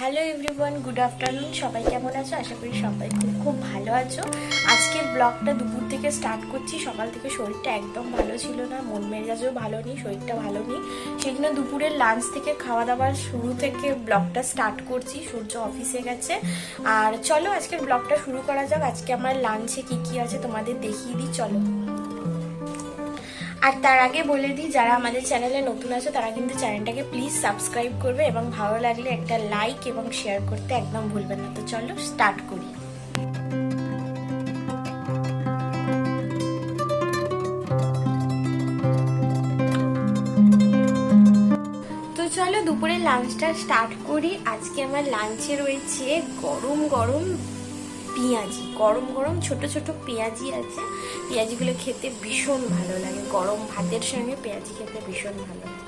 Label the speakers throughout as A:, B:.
A: Hello everyone, good afternoon. সবাই কেমন আছো? আশা করি সবাই খুব খুব ভালো আছো। আজকের ব্লগটা দুপুর থেকে স্টার্ট করছি। সকাল থেকে শরীরটা একদম ভালো ছিল না, মন মেজাজও ভালো নেই, শরীরটা ভালো নেই। সেই জন্য দুপুরের লাঞ্চ থেকে খাওয়া দাওয়ার শুরু থেকে ব্লগটা স্টার্ট করছি। সূর্য অফিসে গেছে। আর চলো আজকের ব্লগটা শুরু করা যাক। আজকে আমার লাঞ্চে কি কি আছে তোমাদের দেখিয়ে দিই। চলো। আর তার আগে বলে দিই, যারা আমাদের চ্যানেলে নতুন আছে, তারা কিন্তু চ্যানেলটাকে প্লিজ সাবস্ক্রাইব করবে এবং ভালো লাগলে একটা লাইক এবং শেয়ার করতে একদম ভুলবেন না। তো চলো স্টার্ট করি। চলো দুপুরে লাঞ্চটা স্টার্ট করি। আজকে আমার লাঞ্চে রয়েছে গরম গরম পেঁয়াজি। গরম গরম ছোট ছোট পেঁয়াজি আছে। পেঁয়াজিগুলো খেতে ভীষণ ভালো লাগে। গরম ভাতের সঙ্গে পেঁয়াজি খেতে ভীষণ ভালো লাগে।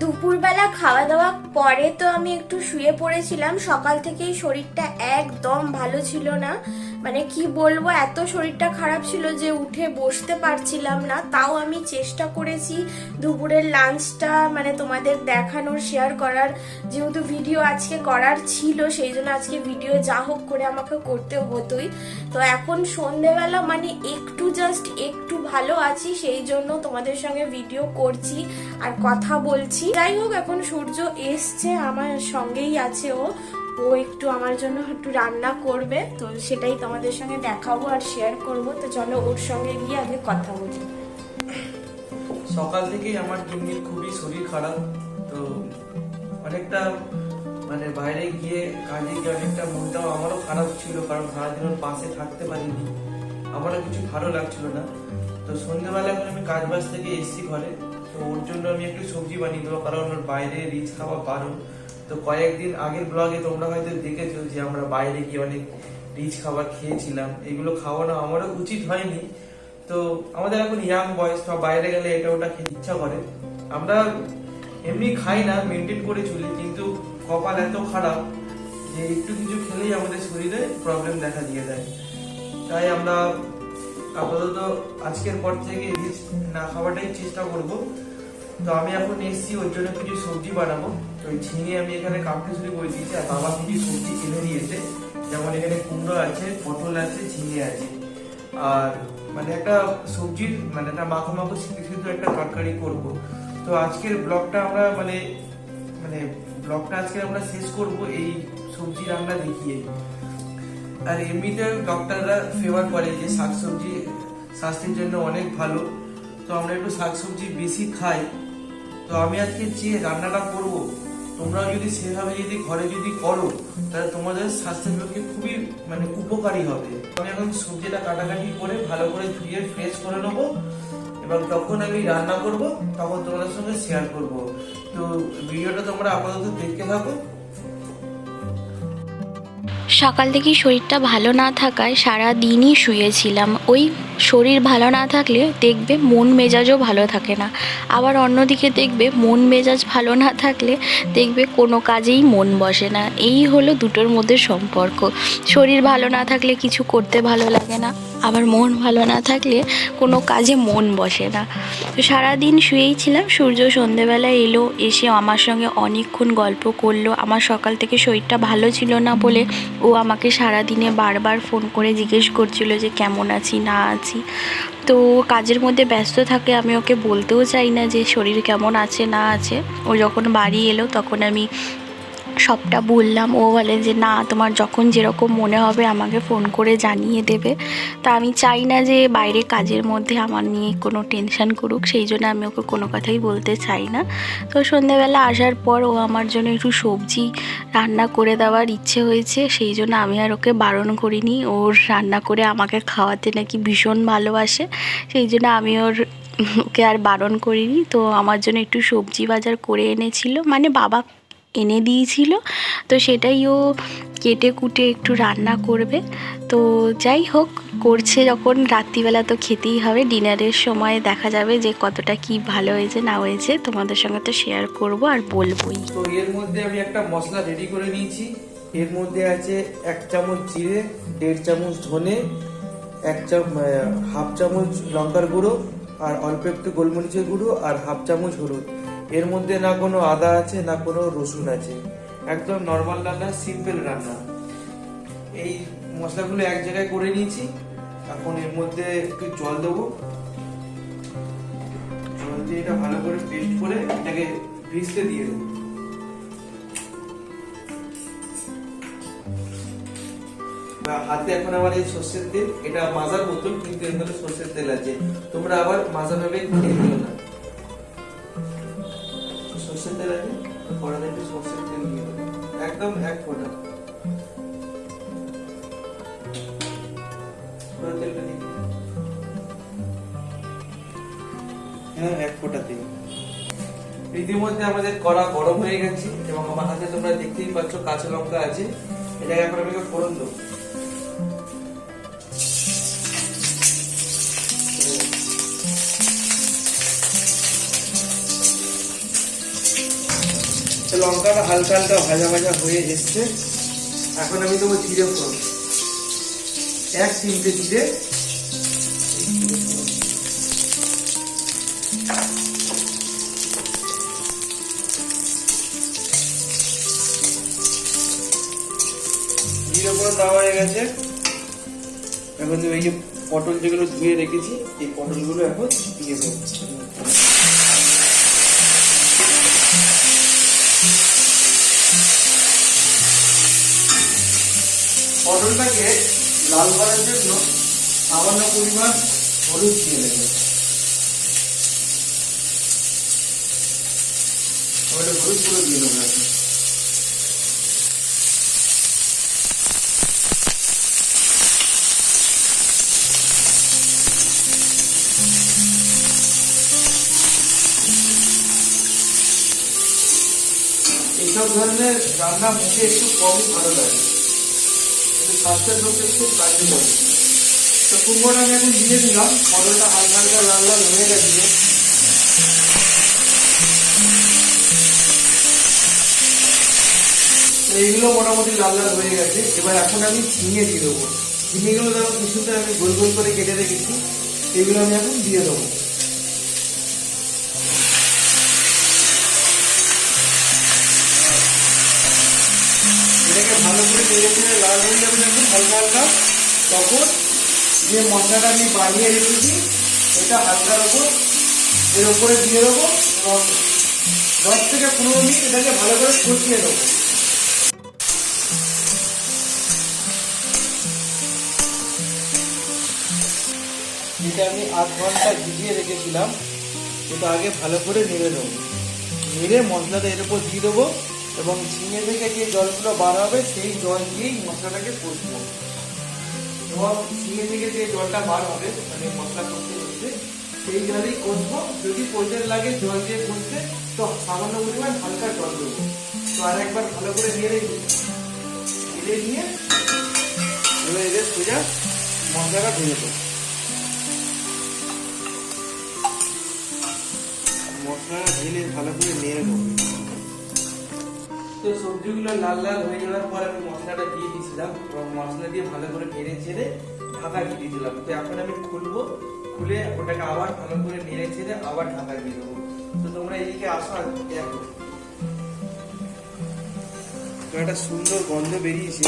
A: দুপুরবেলা খাওয়া দাওয়া পরে তো আমি একটু শুয়ে পড়েছিলাম। সকাল থেকেই শরীরটা একদম ভালো ছিল না। মানে কি বলব, এত শরীরটা খারাপ ছিল যে উঠে বসতে পারছিলাম না। তাও আমি চেষ্টা করেছি দুপুরের লাঞ্চটা মানে তোমাদের দেখানোর শেয়ার করার। যেহেতু ভিডিও আজকে করার ছিল, সেই জন্য আজকে ভিডিও যা হোক করে আমাকে করতে হতোই। তো এখন সন্ধেবেলা মানে একটু জাস্ট একটু ভালো আছি, সেই জন্য তোমাদের সঙ্গে ভিডিও করছি আর কথা বলছি। যাই হোক, এখন সূর্য এসছে, আমার সঙ্গেই আছে ও। ও একটু আমার জন্য একটু রান্না করবে, তো সেটাই তোমাদের সঙ্গে দেখাবো আর শেয়ার করব। তো চলো ওর সঙ্গে গিয়ে আগে কথা বলি।
B: সকাল থেকেই আমার দিনদিন খুবই শরীর খারাপ, তো অনেকটা মানে বাইরে গিয়ে কাজে গিয়ে অনেকটা মনটাও আমারও খারাপ ছিল, কারণ সারাদিন ওর পাশে থাকতে পারিনি। আমারও কিছু ভালো লাগছিল না। তো সন্ধ্যেবেলা এখন আমি কাজ বাজ থেকে এসছি ঘরে, তো ওর জন্য আমি একটু সবজি বানিয়ে দেবো, কারণ ওর বাইরে রিচ খাওয়া বারণ তো কয়েকদিন আগের ব্লগে তোমরা হয়তো দেখেছ যে আমরা বাইরে গিয়ে অনেক রিচ খাবার খেয়েছিলাম। এগুলো খাওয়ানো আমারও উচিত হয়নি। তো আমাদের এখন ইয়াং বয়স তো বাইরে গেলে এটা ওটা খেতে ইচ্ছা করে। আমরা এমনি খাই না মেনটেন করে চলি, কিন্তু কপাল এত খারাপ যে একটু কিছু খেলেই আমাদের শরীরে প্রবলেম দেখা দিয়ে দেয়। তাই আমরা আপাতত আজকের পর থেকে রিচ না খাওয়াটাই চেষ্টা করব। তো আমি এখন এসছি, ওর জন্য কিছু সবজি বানাবো। ওই ঝিঙে আমি এখানে কাটতে শুরু করে দিয়েছি, আর বাবা কিছু সবজি কিনে দিয়েছে যেমন এখানে কুমড়ো আছে, পটল আছে, ঝিঙে আছে। আর মানে একটা সবজির মানে একটা মাখো মাখো সিদ্ধ একটা তরকারি করব। তো আজকের ব্লগটা আমরা মানে মানে ব্লগটা আজকে আমরা শেষ করব এই সবজি রান্না দেখিয়ে। আর এমনিতে ডক্টররা ফেভার করে যে শাকসবজি স্বাস্থ্যের জন্য অনেক ভালো। তো আমরা একটু শাকসবজি বেশি খাই। তো আমি আজকে যে রান্নাটা করব তোমরা যদি সেভাবে যদি ঘরে যদি করো, তাহলে তোমাদের স্বাস্থ্যের পক্ষে খুবই মানে উপকারী হবে। আমি এখন সবজিটা কাটাকাটি করে ভালো করে ধুয়ে ফ্রেশ করে নেব, এবং তখন আমি রান্না করব, তখন তোমাদের সঙ্গে শেয়ার করব। তো ভিডিওটা তোমরা আপাতত দেখতে থাকো।
A: সকাল থেকেই শরীরটা ভালো না থাকায় সারা দিনই শুয়েছিলাম। ওই শরীর ভালো না থাকলে দেখবে মন মেজাজও ভালো থাকে না। আবার অন্যদিকে দেখবে মন মেজাজ ভালো না থাকলে দেখবে কোনো কাজেই মন বসে না। এই হলো দুটোর মধ্যে সম্পর্ক। শরীর ভালো না থাকলে কিছু করতে ভালো লাগে না। আবার মন ভালো না থাকলে কোনো কাজে মন বসে না। তো সারাদিন শুয়েই ছিলাম, সূর্য সন্ধেবেলা এলো, এসে আমার সঙ্গে অনেকক্ষণ গল্প করল। আমার সকাল থেকে শরীরটা ভালো ছিল না বলে ও আমাকে সারাদিনে বারবার ফোন করে জিজ্ঞেস করছিল যে কেমন আছি, না আছি। তো কাজের মধ্যে ব্যস্ত থাকে, আমি ওকে বলতেও চাই না যে শরীর কেমন আছে, না আছে। ও যখন বাড়ি এলো, তখন আমি সবটা বললাম। ও বলে যে, না, তোমার যখন যেরকম মনে হবে আমাকে ফোন করে জানিয়ে দেবে। তা আমি চাই না যে বাইরে কাজের মধ্যে আমার নিয়ে কোনো টেনশন করুক, সেই জন্য আমি ওকে কোনো কথাই বলতে চাই না। তো সন্ধ্যেবেলা আসার পর ও আমার জন্য একটু সবজি রান্না করে দেওয়ার ইচ্ছে হয়েছে, সেই জন্য আমি আর ওকে বারণ করিনি। ওর রান্না করে আমাকে খাওয়াতে নাকি ভীষণ ভালোবাসে, সেই জন্য আমি ওর ওকে আর বারণ করিনি। তো আমার জন্য একটু সবজি বাজার করে এনেছিল। মানে বাবা এনে দিয়েছিল। তো সেটাই ও কেটে কুটে একটু রান্না করবে। তো যাই হোক, করছে যখন, রাত্রিবেলা তো খেতেই হবে। ডিনারের সময় দেখা যাবে যে কতটা কি ভালো হয়েছে, না হয়েছে। তোমাদের সঙ্গে তো শেয়ার করব আর বলবোই।
B: তো এর মধ্যে আমি একটা মশলা রেডি করে নিয়েছি। এর মধ্যে আছে এক চামচ জিরে, দেড় চামচ ধনে, এক চামচ হাফ চামচ লঙ্কার গুঁড়ো, আর অল্প একটু গোলমরিচের গুঁড়ো, আর হাফ চামচ হলুদ। এর মধ্যে না কোনো আদা আছে, না কোনো রসুন আছে। একদম নর্মাল রান্না সিম্পল রান্না। এই মশলাগুলো এক জায়গায় করে নিয়েছি। এখন এর মধ্যে একটু জল দেবো। জল দিয়ে এটা ভালো করে পেস্ট করে এটাকে ভিজতে দিয়ে দেবো। হাতে এখন আমার এই সর্ষের তেল, এটা মাজার বোতল কিন্তু এর মধ্যে সর্ষের তেল আছে। তোমরা আবার মাজা ভাবে খেয়ে না। একদম এক ফোঁটা। হ্যাঁ এক ফোঁটা তেল। ইতিমধ্যে আমাদের কড়া গরম হয়ে গেছে এবং আমার হাতে তোমরা দেখতেই পাচ্ছ কাঁচা লঙ্কা আছে। এটাকে এখন আমি ফোড়ন দেবো। লঙ্কাটা হালকা হালকা ভাজা ভাজা হয়ে এসছে। এখন আমি দেবো জিরে ফোড়ন। এক তিনটে জিরে। হয়ে গেছে। এখন এই যে পটল যেগুলো ধুয়ে রেখেছি, এই পটলগুলো এখন দিয়ে দেবো। পটলটাকে লাল করার জন্য সামান্য পরিমাণ হলুদ দিয়ে দেবে। হলুদ গুঁড়ো দিয়ে এইসব ধরনের রান্না মুখে একটু কমই ভালো লাগে। স্বাস্থ্যের পক্ষে খুব কার্যকর তো কুমড়োটা আমি এখন দিয়ে দিলাম মটরটা হালকা হালকা লাল লাল হয়ে গেছে। এইগুলো মোটামুটি লাল লাল হয়ে গেছে। এবার এখন আমি ঝিঙে দিয়ে দেবো। ঝিঙেগুলো দেখো কি সুন্দর আমি গোল গোল করে কেটে রেখেছি, এগুলো আমি এখন দিয়ে দেবো। নেড়ে চেড়ে লাল হয়ে যাবে যখন হালকা হালকা। তখন যে মশলাটা আমি বানিয়ে রেখেছি, এটা হালকার ওপর, এর উপরে দিয়ে দেবো এবং দশ থেকে পনেরো মিনিট এটাকে ভালো করে কষিয়ে দেবো যেটা আমি আধ ঘণ্টা ভিজিয়ে রেখেছিলাম এটা আগে ভালো করে নেড়ে দেবো নেড়ে মশলাটা এর উপর দিয়ে দেবো। এবং ঝিঙে থেকে যে জলগুলো বার হবে, সেই জল দিয়েই মশলাটাকে কষবো। এবং ঝিঙে থেকে যে জলটা বার হবে মানে মশলা কষতে কষতে, সেই জলেই কষবো। যদি প্রয়োজন লাগে জল দিয়ে কষতে তো সামান্য পরিমাণ হালকা জল দেবো। তো আর একবার ভালো করে নেড়ে নিই। নেড়ে নিয়ে এবার এদের সোজা মশলাটা ভেজে দেবো মশলাটা ঢেলে ভালো করে নেড়ে নেব। তো সবজিগুলো লাল লাল হয়ে যাওয়ার পর আমি মশলাটা দিয়ে দিয়েছিলাম। এবং মশলা দিয়ে ভালো করে নেড়ে ছেড়ে ঢাকা দিয়ে দিয়েছিলাম। তো এখন আমি খুলবো, খুলে ওটাকে আবার ভালো করে নেড়ে ছেড়ে আবার ঢাকা দিয়ে দেবো। তো তোমরা এদিকে আসো আর দেখো। তো একটা সুন্দর গন্ধ বেরিয়েছে।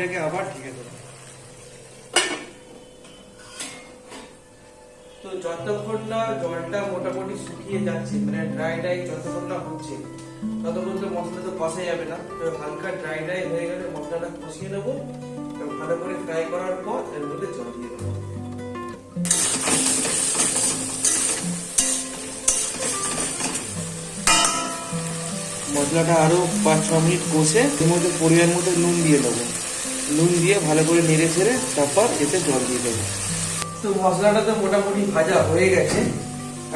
B: এটাকে আবার ঢেকে দেবো। তো যতক্ষণ না জলটা মোটামুটি শুকিয়ে যাচ্ছে মানে ড্রাই ড্রাই যতক্ষণ না হচ্ছে ততক্ষণ তো মশলা তো কষা যাবে না। তো হালকা ড্রাই ড্রাই হয়ে গেলে মশলাটা কষিয়ে নেব ভালো করে ফ্রাই করার পর এর মধ্যে জল দিয়ে দেবো। মশলাটা আরও পাঁচ ছ মিনিট কষে এর মধ্যে পরিমাণ মতো নুন দিয়ে দেবো। নুন দিয়ে ভালো করে নেড়ে ছেড়ে তারপর এতে জল দিয়ে দেবো। তো মশলাটা তো মোটামুটি ভাজা হয়ে গেছে।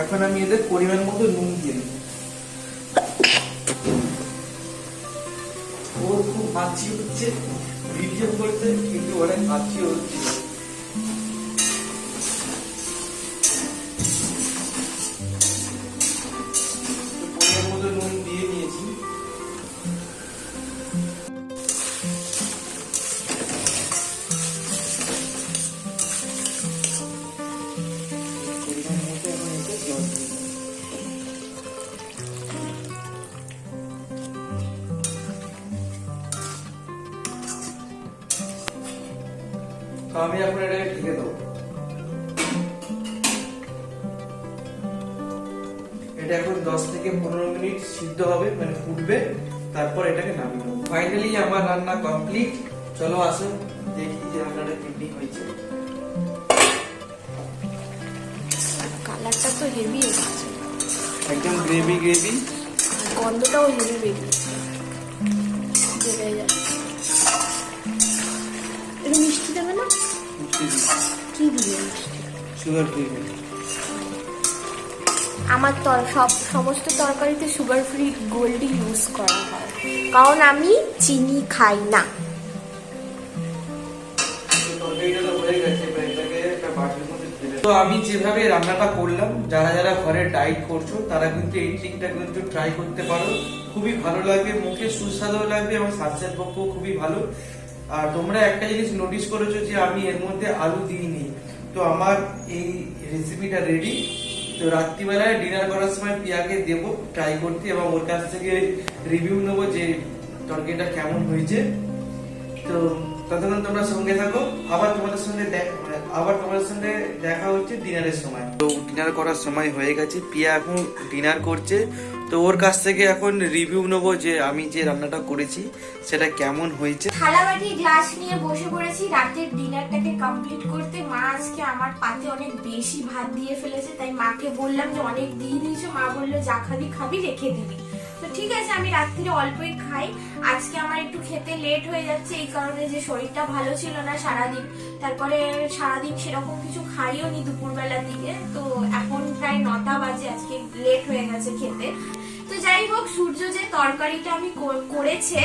B: এখন আমি এদের পরিমাণ মতো নুন দিয়ে দেবো ওর খুব হাঁচি হচ্ছে। ভিডিও করতে কিন্তু অনেক ভাবছি হচ্ছে তো আমি এখন এটাকে ঢেকে দেবো। এটা এখন দশ থেকে পনেরো মিনিট সিদ্ধ হবে মানে ফুটবে তারপর এটাকে নামিয়ে নেব। ফাইনালি আমার রান্না কমপ্লিট চলো আসো দেখি যে রান্নাটা কেমনি হয়েছে।
A: কালারটা তো হেভি এসেছে।
B: একদম গ্রেভি গ্রেভি
A: গন্ধটাও হেভি বেরিয়েছে কি
B: সুগার ফ্রি
C: আমার তর সব সমস্ত তরকারিতে সুগার ফ্রি গোল্ডই ইউজ করা হয়। কারণ আমি চিনি খাই না।
B: তো আমি যেভাবে রান্নাটা করলাম যারা যারা ঘরে ডাইট করছ তারা কিন্তু এই ট্রিকটা কিন্তু ট্রাই করতে পারো। খুবই ভালো লাগবে মুখে সুস্বাদু লাগবে এবং স্বাস্থ্যের পক্ষেও খুবই ভালো। তোমরা একটা জিনিস নোটিস করেছ যে আমি এর মধ্যে আলু দিইনি। তো আমার এই রেসিপিটা রেডি তো রাত্রিবেলায় ডিনার করার সময় পিয়াকে দেবো ট্রাই করতে এবং ওর কাছ থেকে রিভিউ নেব যে তরকারিটা কেমন হয়েছে। তো ততক্ষণ তোমরা সঙ্গে থাকো। আবার তোমাদের সঙ্গে দেখ- আবার তোমাদের সঙ্গে দেখা হচ্ছে ডিনারের সময়। তো ডিনার করার সময় হয়ে গেছে। পিয়া এখন ডিনার করছে। তো ওর কাছ থেকে এখন রিভিউ নেব যে আমি যে রান্নাটা করেছি, সেটা কেমন হয়েছে।
C: থালাবাটি গ্লাস নিয়ে বসে পড়েছি। রাতের ডিনারটাকে কমপ্লিট করতে মা আজকে আমার পাতে অনেক বেশি ভাত দিয়ে ফেলেছে, তাই মাকে বললাম যে অনেক দিয়ে দিয়েছ। মা বলল, যা খাবি খাবি, রেখে দিবি। তো ঠিক আছে, আমি রাত্রিরে অল্পই খাই। আজকে আমার একটু খেতে লেট হয়ে যাচ্ছে, এই কারণে যে শরীরটা ভালো ছিল না সারাদিন। তারপরে সারাদিন সেরকম কিছু খাইও নি দুপুরবেলার দিকে, তো এখন প্রায় নটা বাজে, আজকে লেট হয়ে গেছে খেতে। যাই হোক, সূর্য যে তরকারিটা আমি করেছে,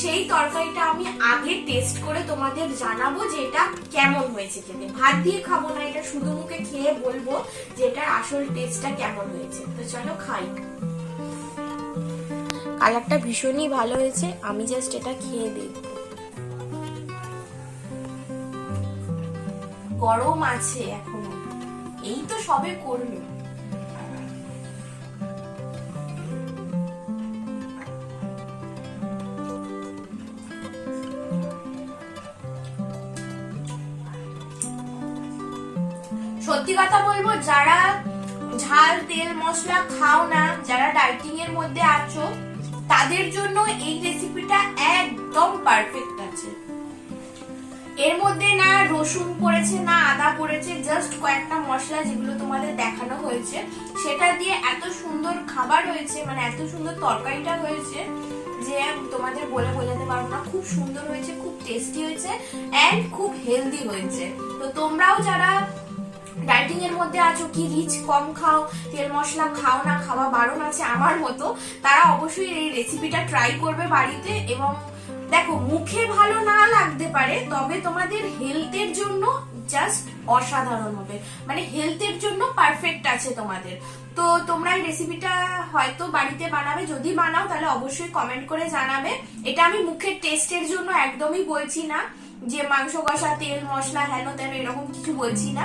C: সেই তরকারিটা আমি আগে টেস্ট করে তোমাদের জানাব যে এটা কেমন হয়েছে খেতে। ভাত দিয়ে খাব না, এটা শুধু মুখে খেয়ে বলব যে এটার আসল টেস্টটা কেমন হয়েছে। তো চলো খাই। কালারটা ভীষণই ভালো হয়েছে, আমি জাস্ট এটা খেয়ে দেখব। গরম আছে এখনও। এই তো সবে করল। সত্যি কথা বলব, যারা ঝাল, তেল, মশলা খাও না, যারা ডাইটিং এর মধ্যে আছো, তাদের জন্য এই রেসিপিটা একদম পারফেক্ট আছে। এর মধ্যে না রসুন পড়েছে না আদা পড়েছে জাস্ট কয়েকটা মশলা যেগুলো তোমাদের দেখানো হয়েছে, সেটা দিয়ে এত সুন্দর খাবার হয়েছে মানে এত সুন্দর তরকারিটা হয়েছে যে তোমাদের বলে বোঝাতে পারব না, খুব সুন্দর হয়েছে, খুব টেস্টি হয়েছে এন্ড খুব হেলদি হয়েছে। তো তোমরাও যারা ডাইটিং এর মধ্যে আছো কি রিচ, কম খাও, তেল মশলা খাও না, খাওয়া বারণ আছে আমার মতো, তারা অবশ্যই এই রেসিপিটা ট্রাই করবে বাড়িতে এবং দেখো, মুখে ভালো না লাগতে পারে, তবে তোমাদের হেলথের জন্য জাস্ট অসাধারণ হবে। মানে হেলথের জন্য পারফেক্ট আছে তোমাদের। তো তোমরা এই রেসিপিটা হয়তো বাড়িতে বানাবে, যদি বানাও তাহলে অবশ্যই কমেন্ট করে জানাবে। এটা আমি মুখের টেস্টের জন্য একদমই বলছি না যে মাংস কষা, তেল মশলা হেন তেন এরকম কিছু বলছি না।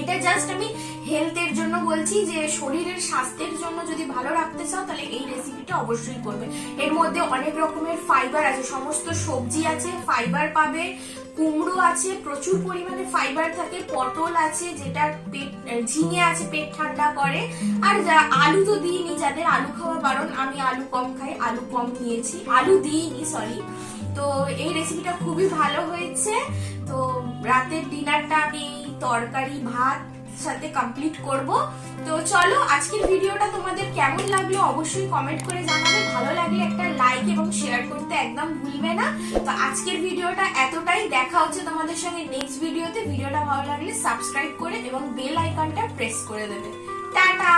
C: এটা জাস্ট আমি হেলথের জন্য বলছি যে শরীরের স্বাস্থ্যের জন্য যদি ভালো রাখতে চাও, তাহলে এই রেসিপিটা অবশ্যই করবে। এর মধ্যে অনেক রকমের ফাইবার আছে, সমস্ত সবজি আছে ফাইবার পাবে, কুমড়ো আছে, প্রচুর পরিমাণে ফাইবার থাকে, পটল আছে, যেটা পেট, ঝিঙে আছে, পেট ঠান্ডা করে। আর যা, আলু তো দিইনি, যাদের আলু খাওয়া বারণ, আমি আলু কম খাই, আলু কম নিয়েছি। আলু দিইনি সরি তো এই রেসিপিটা খুবই ভালো হয়েছে। তো রাতের ডিনারটা আমি তরকারি, ভাত সাথে কমপ্লিট করব। তো চলো, আজকের ভিডিওটা তোমাদের কেমন লাগল অবশ্যই কমেন্ট করে জানাবে। ভালো লাগলে একটা লাইক এবং শেয়ার করতে একদম ভুলবে না। তো আজকের ভিডিওটা এতটাই। দেখা হচ্ছে তোমাদের সঙ্গে নেক্সট ভিডিওতে। ভিডিওটা ভালো লাগলে সাবস্ক্রাইব করে এবং বেল আইকনটা প্রেস করে দেবে। টাটা!